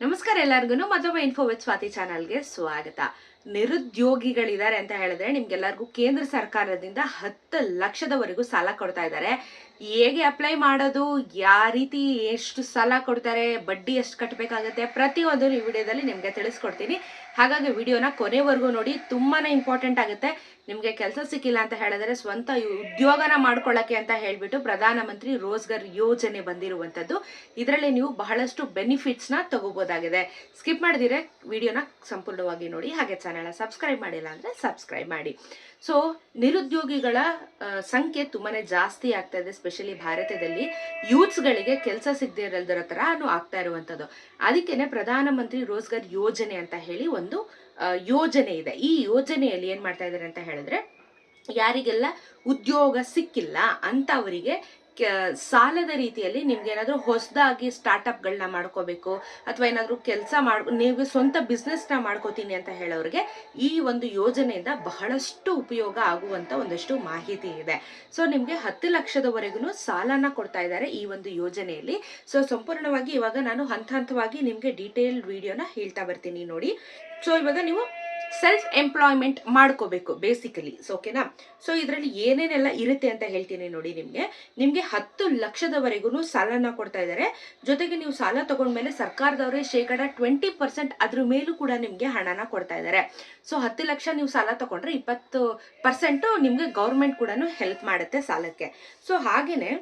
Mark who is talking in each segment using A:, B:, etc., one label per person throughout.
A: ನಮಸ್ಕಾರ ಎಲ್ಲರಿಗೂ ಮತ್ತೊಮ್ಮೆ ಇನ್ಫೋ ವಿತ್ ಸ್ವಾತಿ ಚಾನಲ್ಗೆ ಸ್ವಾಗತ. ನಿರುದ್ಯೋಗಿಗಳಿದ್ದಾರೆ ಅಂತ ಹೇಳಿದ್ರೆ ನಿಮ್ಗೆಲ್ಲರಿಗೂ ಕೇಂದ್ರ ಸರ್ಕಾರದಿಂದ ಹತ್ತು ಲಕ್ಷದವರೆಗೂ ಸಾಲ ಕೊಡ್ತಾ ಇದ್ದಾರೆ. ಹೇಗೆ ಅಪ್ಲೈ ಮಾಡೋದು? ಯಾವ ರೀತಿ ಎಷ್ಟು ಸಾಲ ಕೊಡ್ತಾರೆ? ಬಡ್ಡಿ ಎಷ್ಟು ಕಟ್ಟಬೇಕಾಗುತ್ತೆ ಪ್ರತಿಯೊಂದು ಈ ವಿಡಿಯೋದಲ್ಲಿ ನಿಮಗೆ ತಿಳಿಸ್ಕೊಡ್ತೀನಿ. ಹಾಗಾಗಿ ವಿಡಿಯೋನ ಕೊನೆವರೆಗೂ ನೋಡಿ. ತುಂಬಾ ಇಂಪಾರ್ಟೆಂಟ್ ಆಗುತ್ತೆ. ನಿಮಗೆ ಕೆಲಸ ಸಿಕ್ಕಿಲ್ಲ ಅಂತ ಹೇಳಿದ್ರೆ ಸ್ವಂತ ಉದ್ಯೋಗನ ಮಾಡ್ಕೊಳ್ಳೋಕ್ಕೆ ಅಂತ ಹೇಳಿಬಿಟ್ಟು ಪ್ರಧಾನಮಂತ್ರಿ ರೋಜ್ಗಾರ್ ಯೋಜನೆ ಬಂದಿರುವಂಥದ್ದು. ಇದರಲ್ಲಿ ನೀವು ಬಹಳಷ್ಟು ಬೆನಿಫಿಟ್ಸ್ನ ತಗೋಬೋದಾಗಿದೆ. ಸ್ಕಿಪ್ ಮಾಡಿದಿರೆ. ವಿಡಿಯೋನ ಸಂಪೂರ್ಣವಾಗಿ ನೋಡಿ, ಹಾಗೆ ಚಾನಲ್ನ ಸಬ್ಸ್ಕ್ರೈಬ್ ಮಾಡಿಲ್ಲ ಅಂದರೆ ಸಬ್ಸ್ಕ್ರೈಬ್ ಮಾಡಿ. ಸೊ ನಿರುದ್ಯೋಗಿಗಳ ಸಂಖ್ಯೆ ತುಂಬಾನೇ ಜಾಸ್ತಿ ಆಗ್ತಾ ಇದೆ ಸ್ಪೆಷಲಿ ಭಾರತದಲ್ಲಿ. ಯೂತ್ಸ್ಗಳಿಗೆ ಕೆಲಸ ಸಿಗದೆ ಇರಲ್ದರ ಥರನೂ ಆಗ್ತಾ ಇರುವಂಥದ್ದು. ಅದಕ್ಕೇನೆ ಪ್ರಧಾನಮಂತ್ರಿ ರೋಜ್ಗಾರ್ ಯೋಜನೆ ಅಂತ ಹೇಳಿ ಒಂದು ಯೋಜನೆ ಇದೆ. ಈ ಯೋಜನೆಯಲ್ಲಿ ಏನು ಮಾಡ್ತಾ ಇದ್ದಾರೆ ಅಂತ ಹೇಳಿದ್ರೆ, ಯಾರಿಗೆಲ್ಲ ಉದ್ಯೋಗ ಸಿಕ್ಕಿಲ್ಲ ಅಂತವರಿಗೆ ಕೆ- ಸಾಲದ ರೀತಿಯಲ್ಲಿ ನಿಮ್ಗೆ ಏನಾದರೂ ಹೊಸದಾಗಿ ಸ್ಟಾರ್ಟಪ್ಗಳನ್ನ ಮಾಡ್ಕೋಬೇಕು ಅಥವಾ ಏನಾದರೂ ಕೆಲಸ ಮಾಡ್, ನೀವು ಸ್ವಂತ ಬಿಸ್ನೆಸ್ನ ಮಾಡ್ಕೋತೀನಿ ಅಂತ ಹೇಳೋರಿಗೆ ಈ ಒಂದು ಯೋಜನೆಯಿಂದ ಬಹಳಷ್ಟು ಉಪಯೋಗ ಆಗುವಂತ ಒಂದಷ್ಟು ಮಾಹಿತಿ ಇದೆ. ಸೊ, ನಿಮಗೆ ಹತ್ತು ಲಕ್ಷದವರೆಗೂ ಸಾಲನ ಕೊಡ್ತಾ ಇದ್ದಾರೆ ಈ ಒಂದು ಯೋಜನೆಯಲ್ಲಿ. ಸೊ, ಸಂಪೂರ್ಣವಾಗಿ ಇವಾಗ ನಾನು ಹಂತ ಹಂತವಾಗಿ ನಿಮಗೆ ಡೀಟೇಲ್ ವಿಡಿಯೋನ ಹೇಳ್ತಾ ಬರ್ತೀನಿ ನೋಡಿ. ಸೊ, ಇವಾಗ ನೀವು ಸೆಲ್ಫ್ ಎಂಪ್ಲಾಯ್ಮೆಂಟ್ ಮಾಡ್ಕೋಬೇಕು ಬೇಸಿಕಲಿ ಸೊ ಓಕೆನಾ ಸೊ ಇದರಲ್ಲಿ ಏನೇನೆಲ್ಲ ಇರುತ್ತೆ ಅಂತ ಹೇಳ್ತೀನಿ ನೋಡಿ ನಿಮಗೆ. ನಿಮಗೆ ಹತ್ತು ಲಕ್ಷದವರೆಗೂ ಸಾಲನ ಕೊಡ್ತಾ ಇದ್ದಾರೆ. ಜೊತೆಗೆ ನೀವು ಸಾಲ ತಗೊಂಡ್ಮೇಲೆ ಸರ್ಕಾರದವರೇ ಶೇಕಡ ಟ್ವೆಂಟಿ ಪರ್ಸೆಂಟ್ ಅದ್ರ ಮೇಲೂ ಕೂಡ ನಿಮಗೆ ಹಣನ ಕೊಡ್ತಾ ಇದ್ದಾರೆ. ಸೊ ಹತ್ತು ಲಕ್ಷ ನೀವು ಸಾಲ ತಗೊಂಡ್ರೆ ಇಪ್ಪತ್ತು ಪರ್ಸೆಂಟು ನಿಮಗೆ ಗೌರ್ಮೆಂಟ್ ಕೂಡ ಹೆಲ್ಪ್ ಮಾಡುತ್ತೆ ಸಾಲಕ್ಕೆ. ಸೊ ಹಾಗೇನೆ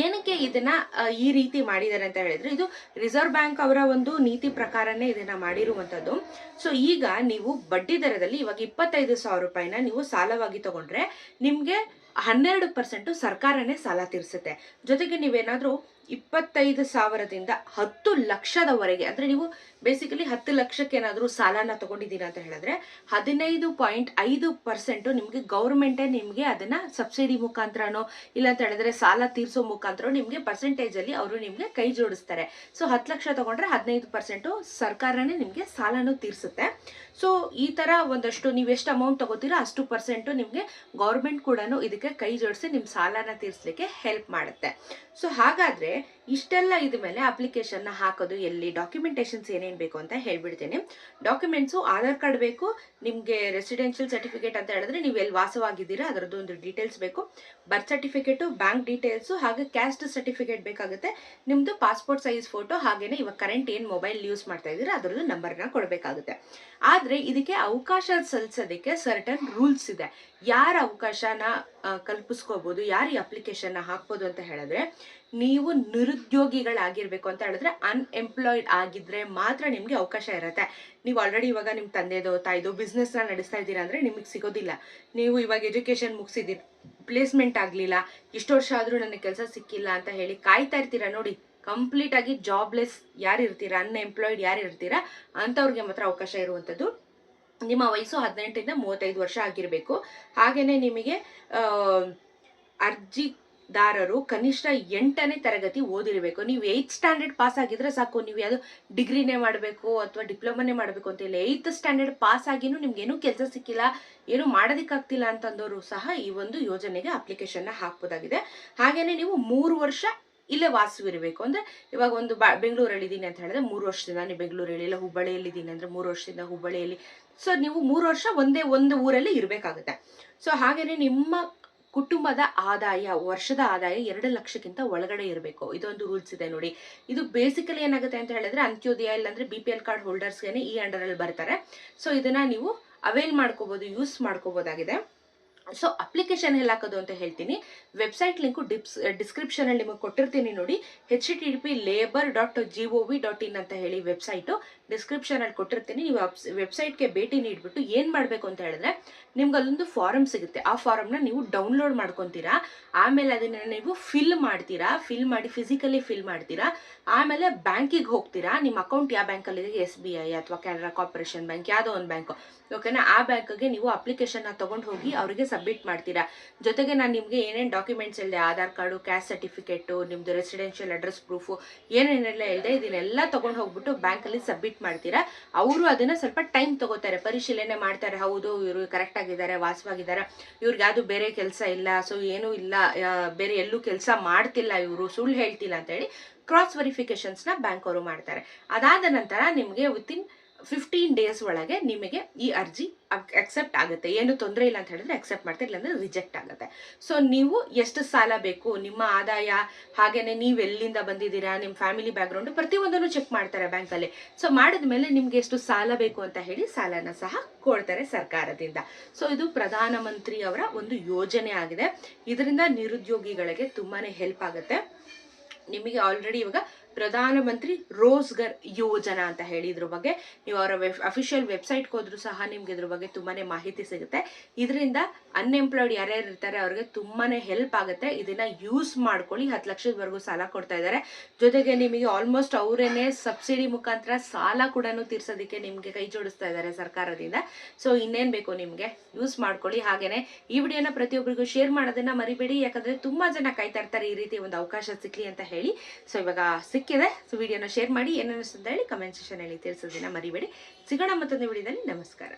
A: ಏನಕ್ಕೆ ಇದನ್ನ ಈ ರೀತಿ ಮಾಡಿದ್ದಾರೆ ಅಂತ ಹೇಳಿದ್ರೆ, ಇದು ರಿಸರ್ವ್ ಬ್ಯಾಂಕ್ ಅವರ ಒಂದು ನೀತಿ ಪ್ರಕಾರನೇ ಇದನ್ನ ಮಾಡಿರುವಂತದ್ದು. ಸೊ ಈಗ ನೀವು ಬಡ್ಡಿ ದರದಲ್ಲಿ ಇವಾಗ ಇಪ್ಪತ್ತೈದು ಸಾವಿರ ರೂಪಾಯಿನ ನೀವು ಸಾಲವಾಗಿ ತಗೊಂಡ್ರೆ, ನಿಮ್ಗೆ ಹನ್ನೆರಡು ಪರ್ಸೆಂಟ್ ಸರ್ಕಾರನೇ ಸಾಲ ತೀರಿಸುತ್ತೆ. ಜೊತೆಗೆ ನೀವೇನಾದ್ರೂ ಇಪ್ಪತ್ತೈದು ಸಾವಿರದಿಂದ ಹತ್ತು ಲಕ್ಷದವರೆಗೆ, ಅಂದ್ರೆ ನೀವು ಬೇಸಿಕಲಿ ಹತ್ತು ಲಕ್ಷಕ್ಕೆ ಏನಾದರೂ ಸಾಲನ ತಗೊಂಡಿದ್ದೀರಾ ಅಂತ ಹೇಳಿದ್ರೆ, ಹದಿನೈದು ಪಾಯಿಂಟ್ ಐದು ಪರ್ಸೆಂಟು ನಿಮಗೆ ಗೌರ್ಮೆಂಟೇ ನಿಮಗೆ ಅದನ್ನ ಸಬ್ಸಿಡಿ ಮುಖಾಂತರನೋ, ಇಲ್ಲ ಅಂತ ಹೇಳಿದ್ರೆ ಸಾಲ ತೀರಿಸೋ ಮುಖಾಂತರ ನಿಮಗೆ ಪರ್ಸೆಂಟೇಜಲ್ಲಿ ಅವರು ನಿಮಗೆ ಕೈ ಜೋಡಿಸ್ತಾರೆ. ಸೊ ಹತ್ತು ಲಕ್ಷ ತಗೊಂಡ್ರೆ ಹದಿನೈದು ಪರ್ಸೆಂಟು ಸರ್ಕಾರನೇ ನಿಮಗೆ ಸಾಲನೂ ತೀರಿಸುತ್ತೆ. ಸೊ ಈ ತರ ಒಂದಷ್ಟು ನೀವು ಎಷ್ಟು ಅಮೌಂಟ್ ತಗೋತೀರಾ ಅಷ್ಟು ಪರ್ಸೆಂಟು ನಿಮಗೆ ಗೌರ್ಮೆಂಟ್ ಕೂಡ ಇದಕ್ಕೆ ಕೈ ಜೋಡಿಸಿ ನಿಮ್ಮ ಸಾಲನ ತೀರಿಸಲಿಕ್ಕೆ ಹೆಲ್ಪ್ ಮಾಡುತ್ತೆ. ಸೊ ಹಾಗಾದ್ರೆ day. ಇಷ್ಟೆಲ್ಲ ಇದ ಮೇಲೆ ಅಪ್ಲಿಕೇಶನ್ನ ಹಾಕೋದು, ಎಲ್ಲಿ ಡಾಕ್ಯುಮೆಂಟೇಷನ್ಸ್ ಏನೇನು ಬೇಕು ಅಂತ ಹೇಳ್ಬಿಡ್ತೀನಿ. ಡಾಕ್ಯುಮೆಂಟ್ಸು ಆಧಾರ್ ಕಾರ್ಡ್ ಬೇಕು, ನಿಮಗೆ ರೆಸಿಡೆನ್ಷಿಯಲ್ ಸರ್ಟಿಫಿಕೇಟ್ ಅಂತ ಹೇಳಿದ್ರೆ ನೀವು ಎಲ್ಲಿ ವಾಸವಾಗಿದ್ದೀರಾ ಅದರದ್ದು ಒಂದು ಡೀಟೇಲ್ಸ್ ಬೇಕು. ಬರ್ತ್ ಸರ್ಟಿಫಿಕೇಟು ಬ್ಯಾಂಕ್ ಡೀಟೇಲ್ಸು ಹಾಗೆ ಕ್ಯಾಸ್ಟ್ ಸರ್ಟಿಫಿಕೇಟ್ ಬೇಕಾಗುತ್ತೆ. ನಿಮ್ಮದು ಪಾಸ್ಪೋರ್ಟ್ ಸೈಜ್ ಫೋಟೋ ಹಾಗೇನೆ ಇವಾಗ ಕರೆಂಟ್ ಏನು ಮೊಬೈಲ್ ಯೂಸ್ ಮಾಡ್ತಾ ಇದ್ದೀರಾ ಅದರದ್ದು ನಂಬರ್ನ ಕೊಡಬೇಕಾಗುತ್ತೆ. ಆದರೆ ಇದಕ್ಕೆ ಅವಕಾಶ ಸಲ್ಲಿಸೋದಕ್ಕೆ ಸರ್ಟನ್ ರೂಲ್ಸ್ ಇದೆ. ಯಾರ ಅವಕಾಶನ ಕಲ್ಪಿಸ್ಕೋಬೋದು, ಯಾರು ಈ ಅಪ್ಲಿಕೇಶನ್ನ ಹಾಕ್ಬೋದು ಅಂತ ಹೇಳಿದ್ರೆ, ನೀವು ನಿರುದ್ಯೋಗಿಗಳಾಗಿರ್ಬೇಕು ಅಂತ ಹೇಳಿದ್ರೆ ಅನ್ಎಂಪ್ಲಾಯ್ಡ್ ಆಗಿದ್ರೆ ಮಾತ್ರ ನಿಮಗೆ ಅವಕಾಶ ಇರುತ್ತೆ. ನೀವು ಆಲ್ರೆಡಿ ಇವಾಗ ನಿಮ್ಮ ತಂದೆದೋ ತಾಯ್ದೋ ಬಿಸ್ನೆಸ್ನ ನಡೆಸ್ತಾ ಇದ್ದೀರಾ ಅಂದರೆ ನಿಮಗೆ ಸಿಗೋದಿಲ್ಲ. ನೀವು ಇವಾಗ ಎಜುಕೇಶನ್ ಮುಗಿಸಿದ್ದೀರಿ ಪ್ಲೇಸ್ಮೆಂಟ್ ಆಗಲಿಲ್ಲ ಇಷ್ಟು ವರ್ಷ ಆದರೂ ನನಗೆ ಕೆಲಸ ಸಿಕ್ಕಿಲ್ಲ ಅಂತ ಹೇಳಿ ಕಾಯ್ತಾ ಇರ್ತೀರಾ ನೋಡಿ. ಕಂಪ್ಲೀಟ್ ಆಗಿ ಜಾಬ್ಲೆಸ್ ಯಾರು ಇರ್ತೀರಾ ಅನ್ಎಂಪ್ಲಾಯ್ಡ್ ಯಾರು ಇರ್ತೀರಾ ಅಂಥವ್ರಿಗೆ ಮಾತ್ರ ಅವಕಾಶ ಇರುವಂಥದ್ದು ನಿಮ್ಮ ವಯಸ್ಸು ಹದಿನೆಂಟರಿಂದ ಮೂವತ್ತೈದು ವರ್ಷ ಆಗಿರಬೇಕು. ಹಾಗೆಯೇ ನಿಮಗೆ ಆ, ಅರ್ಜಿದಾರರು ಕನಿಷ್ಠ ಎಂಟನೇ ತರಗತಿ ಓದಿರಬೇಕು. ನೀವು ಏಯ್ತ್ ಸ್ಟ್ಯಾಂಡರ್ಡ್ ಪಾಸ್ ಆಗಿದ್ರೆ ಸಾಕು. ನೀವು ಯಾವುದು ಡಿಗ್ರಿನೇ ಮಾಡಬೇಕು ಅಥವಾ ಡಿಪ್ಲೊಮಾನೇ ಮಾಡಬೇಕು ಅಂತ ಇಲ್ಲ. ಏಯ್ತ್ ಸ್ಟ್ಯಾಂಡರ್ಡ್ ಪಾಸ್ ಆಗಿನೂ ನಿಮ್ಗೇನು ಕೆಲಸ ಸಿಕ್ಕಿಲ್ಲ, ಏನು ಮಾಡೋದಕ್ಕಾಗ್ತಿಲ್ಲ ಅಂತಂದವರು ಸಹ ಈ ಒಂದು ಯೋಜನೆಗೆ ಅಪ್ಲಿಕೇಶನ್ನ ಹಾಕ್ಬೋದಾಗಿದೆ. ಹಾಗೆಯೇ ನೀವು ಮೂರು ವರ್ಷ ಇಲ್ಲೇ ವಾಸವಿರಬೇಕು. ಅಂದ್ರೆ ಇವಾಗ ಒಂದು ಬಾ ಬೆಂಗಳೂರಲ್ಲಿ ಇದ್ದೀನಿ ಅಂತ ಹೇಳಿದ್ರೆ ಮೂರು ವರ್ಷದಿಂದ ನೀವು ಬೆಂಗಳೂರಲ್ಲಿ ಇಲ್ಲ ಹುಬ್ಬಳ್ಳಿಯಲ್ಲಿ ಇದ್ದೀನಿ ಅಂದ್ರೆ ಮೂರು ವರ್ಷದಿಂದ ಹುಬ್ಬಳ್ಳಿಯಲ್ಲಿ. ಸೊ ನೀವು ಮೂರು ವರ್ಷ ಒಂದೇ ಒಂದು ಊರಲ್ಲಿ ಇರಬೇಕಾಗುತ್ತೆ. ಸೊ ಹಾಗೆಯೇ ನಿಮ್ಮ ಕುಟುಂಬದ ಆದಾಯ, ವರ್ಷದ ಆದಾಯ ಎರಡು ಲಕ್ಷಕ್ಕಿಂತ ಒಳಗಡೆ ಇರಬೇಕು. ಇದೊಂದು ರೂಲ್ಸ್ ಇದೆ ನೋಡಿ. ಇದು ಬೇಸಿಕಲಿ ಏನಾಗುತ್ತೆ ಅಂತ ಹೇಳಿದ್ರೆ ಅಂತ್ಯೋದಯ ಇಲ್ಲಾಂದ್ರೆ ಬಿ ಪಿ ಎಲ್ ಕಾರ್ಡ್ ಹೋಲ್ಡರ್ಸ್ಗೆ ಈ ಅಂಡರಲ್ಲಿ ಬರ್ತಾರೆ. ಸೊ ಇದನ್ನ ನೀವು ಅವೈಲ್ ಮಾಡ್ಕೋಬಹುದು ಯೂಸ್ ಮಾಡ್ಕೋಬಹುದಾಗಿದೆ ಸೊ ಅಪ್ಲಿಕೇಶನ್ ಎಲ್ಲ ಹಾಕೋದು ಅಂತ ಹೇಳ್ತೀನಿ. ವೆಬ್ಸೈಟ್ ಲಿಂಕು ಡಿಪ್ಸ್ ಡಿಸ್ಕ್ರಿಪ್ಷನಲ್ಲಿ ನಿಮಗೆ ಕೊಟ್ಟಿರ್ತೀನಿ ನೋಡಿ. H T P labour dot G O V dot in ಅಂತ ಹೇಳಿ ವೆಬ್ಸೈಟು ಡಿಸ್ಕ್ರಿಪ್ಷನಲ್ಲಿ ಕೊಟ್ಟಿರ್ತೀನಿ. ನೀವು ವೆಬ್ಸೈಟ್ಗೆ ಭೇಟಿ ನೀಡಿಬಿಟ್ಟು ಏನು ಮಾಡಬೇಕು ಅಂತ ಹೇಳಿದ್ರೆ ನಿಮ್ಗೆ ಅಲ್ಲೊಂದು ಫಾರಮ್ ಸಿಗುತ್ತೆ. ಆ ಫಾರಮ್ನ ನೀವು ಡೌನ್ಲೋಡ್ ಮಾಡ್ಕೊತೀರಾ. ಆಮೇಲೆ ಅದನ್ನ ನೀವು ಫಿಲ್ ಮಾಡ್ತೀರಾ. ಫಿಲ್ ಮಾಡಿ ಫಿಸಿಕಲಿ ಫಿಲ್ ಮಾಡ್ತೀರಾ. ಆಮೇಲೆ ಬ್ಯಾಂಕಿಗೆ ಹೋಗ್ತೀರಾ. ನಿಮ್ಮ ಅಕೌಂಟ್ ಯಾವ ಬ್ಯಾಂಕಲ್ಲಿದೆ ಎಸ್ ಬಿ ಐ ಅಥವಾ ಕೆನರಾ ಕಾರ್ಪೊರೇಷನ್ ಬ್ಯಾಂಕ್ ಯಾವುದೋ ಒಂದು ಬ್ಯಾಂಕು ಓಕೆನಾ ಆ ಬ್ಯಾಂಕ್ಗೆ ನೀವು ಅಪ್ಲಿಕೇಶನ್ನ ತೊಗೊಂಡು ಹೋಗಿ ಅವರಿಗೆ ಸಬ್ಮಿಟ್ ಮಾಡ್ತೀರಾ? ಜೊತೆಗೆ ನಾನು ನಿಮಗೆ ಏನೇನು ಡಾಕ್ಯುಮೆಂಟ್ಸ್ ಹೇಳಿದೆ? ಆಧಾರ್ ಕಾರ್ಡು ಕ್ಯಾಸ್ಟ್ ಸರ್ಟಿಫಿಕೇಟು ನಿಮ್ಮದು ರೆಸಿಡೆನ್ಷಿಯಲ್ ಅಡ್ರೆಸ್ ಪ್ರೂಫು ಏನೇನೆಲ್ಲ ಹೇಳಿದೆ, ಇದನ್ನೆಲ್ಲ ತೊಗೊಂಡು ಹೋಗ್ಬಿಟ್ಟು ಬ್ಯಾಂಕಲ್ಲಿ ಸಬ್ಮಿಟ್ ಮಾಡ್ತೀರಾ? ಅವರು ಅದನ್ನು ಸ್ವಲ್ಪ ಟೈಮ್ ತಗೋತಾರೆ, ಪರಿಶೀಲನೆ ಮಾಡ್ತಾರೆ. ಹೌದು, ಇವರು ಕರೆಕ್ಟ್ ಆಗಿದ್ದಾರೆ, ವಾಸವಾಗಿದ್ದಾರೆ. ಇವ್ರಿಗೆ ಯಾವುದು ಬೇರೆ ಕೆಲಸ ಇಲ್ಲ ಸೊ ಏನೂ ಇಲ್ಲ ಬೇರೆ ಎಲ್ಲೂ ಕೆಲಸ ಮಾಡ್ತಿಲ್ಲ ಇವರು, ಸುಳ್ಳು ಹೇಳ್ತಿಲ್ಲ ಅಂತೇಳಿ ಕ್ರಾಸ್ ವೆರಿಫಿಕೇಷನ್ಸ್ನ ಬ್ಯಾಂಕ್ ಅವರು ಮಾಡ್ತಾರೆ. ಅದಾದ ನಂತರ ನಿಮಗೆ ವಿತಿನ್ ಫಿಫ್ಟೀನ್ ಡೇಸ್ ಒಳಗೆ ನಿಮಗೆ ಈ ಅರ್ಜಿ ಅಕ್ಸೆಪ್ಟ್ ಆಗುತ್ತೆ. ಏನು ತೊಂದರೆ ಇಲ್ಲ ಅಂತ ಹೇಳಿದ್ರೆ ಅಕ್ಸೆಪ್ಟ್ ಮಾಡ್ತಾರೆ? ಇಲ್ಲಾಂದ್ರೆ ರಿಜೆಕ್ಟ್ ಆಗುತ್ತೆ. ಸೊ ನೀವು ಎಷ್ಟು ಸಾಲ ಬೇಕು? ನಿಮ್ಮ ಆದಾಯ ಹಾಗೇನೆ ನೀವು ಎಲ್ಲಿಂದ ಬಂದಿದ್ದೀರಾ? ನಿಮ್ಮ ಫ್ಯಾಮಿಲಿ ಬ್ಯಾಕ್ಗ್ರೌಂಡ್ ಪ್ರತಿಯೊಂದನ್ನು ಚೆಕ್ ಮಾಡ್ತಾರೆ ಬ್ಯಾಂಕಲ್ಲಿ ಸೊ ಮಾಡಿದ್ಮೇಲೆ ನಿಮ್ಗೆ ಎಷ್ಟು ಸಾಲ ಬೇಕು ಅಂತ ಹೇಳಿ ಸಾಲನ ಸಹ ಕೊಡ್ತಾರೆ ಸರ್ಕಾರದಿಂದ. ಸೊ ಇದು ಪ್ರಧಾನಮಂತ್ರಿ ಅವರ ಒಂದು ಯೋಜನೆ ಆಗಿದೆ. ಇದರಿಂದ ನಿರುದ್ಯೋಗಿಗಳಿಗೆ ತುಂಬಾನೇ ಹೆಲ್ಪ್ ಆಗುತ್ತೆ. ನಿಮಗೆ ಆಲ್ರೆಡಿ ಇವಾಗ ಪ್ರಧಾನಮಂತ್ರಿ ರೋಜ್ಗರ್ ಯೋಜನಾ ಅಂತ ಹೇಳಿ ಇದ್ರ ಬಗ್ಗೆ. ನೀವು ಅವರ ವೆಬ್ ಅಫಿಷಿಯಲ್ ವೆಬ್ಸೈಟ್ಗೆ ಹೋದ್ರೂ ಸಹ ನಿಮ್ಗೆ ಇದ್ರ ಬಗ್ಗೆ ತುಂಬಾನೇ ಮಾಹಿತಿ ಸಿಗುತ್ತೆ. ಇದರಿಂದ ಅನ್ಎಂಪ್ಲಾಯ್ಡ್ ಯಾರ್ಯಾರು ಇರ್ತಾರೆ ಅವ್ರಿಗೆ ತುಂಬಾನೇ ಹೆಲ್ಪ್ ಆಗುತ್ತೆ. ಇದನ್ನ ಯೂಸ್ ಮಾಡ್ಕೊಳ್ಳಿ. ಹತ್ತು ಲಕ್ಷದವರೆಗೂ ಸಾಲ ಕೊಡ್ತಾ ಇದ್ದಾರೆ. ಜೊತೆಗೆ ನಿಮಗೆ ಆಲ್ಮೋಸ್ಟ್ ಅವರೇನೆ ಸಬ್ಸಿಡಿ ಮುಖಾಂತರ ಸಾಲ ಕೂಡ ತೀರ್ಸೋದಕ್ಕೆ ನಿಮಗೆ ಕೈ ಜೋಡಿಸ್ತಾ ಇದ್ದಾರೆ ಸರ್ಕಾರದಿಂದ. ಸೊ ಇನ್ನೇನು ಬೇಕು ನಿಮಗೆ? ಯೂಸ್ ಮಾಡ್ಕೊಳ್ಳಿ. ಹಾಗೇನೆ ಈ ವಿಡಿಯೋನ ಪ್ರತಿಯೊಬ್ಬರಿಗೂ ಶೇರ್ ಮಾಡೋದನ್ನ ಮರಿಬೇಡಿ. ಯಾಕಂದ್ರೆ ತುಂಬಾ ಜನ ಕಾಯ್ತಾ ಇರ್ತಾರೆ ಈ ರೀತಿ ಒಂದು ಅವಕಾಶ ಸಿಕ್ಲಿ ಅಂತ ಹೇಳಿ. ಸೊ ಇವಾಗ ಸಿಕ್ಕಿದೆ. ಸೊ ವಿಡಿಯೋನ ಶೇರ್ ಮಾಡಿ ಏನೇನು ಅಂತ ಹೇಳಿ ಕಮೆಂಟ್ ಅಲ್ಲಿ ತಿಳಿಸೋದನ್ನ ಮರಿಬೇಡಿ. ಸಿಗೋಣ ಮತ್ತೊಂದು ವಿಡಿಯೋದಲ್ಲಿ ನಮಸ್ಕಾರ.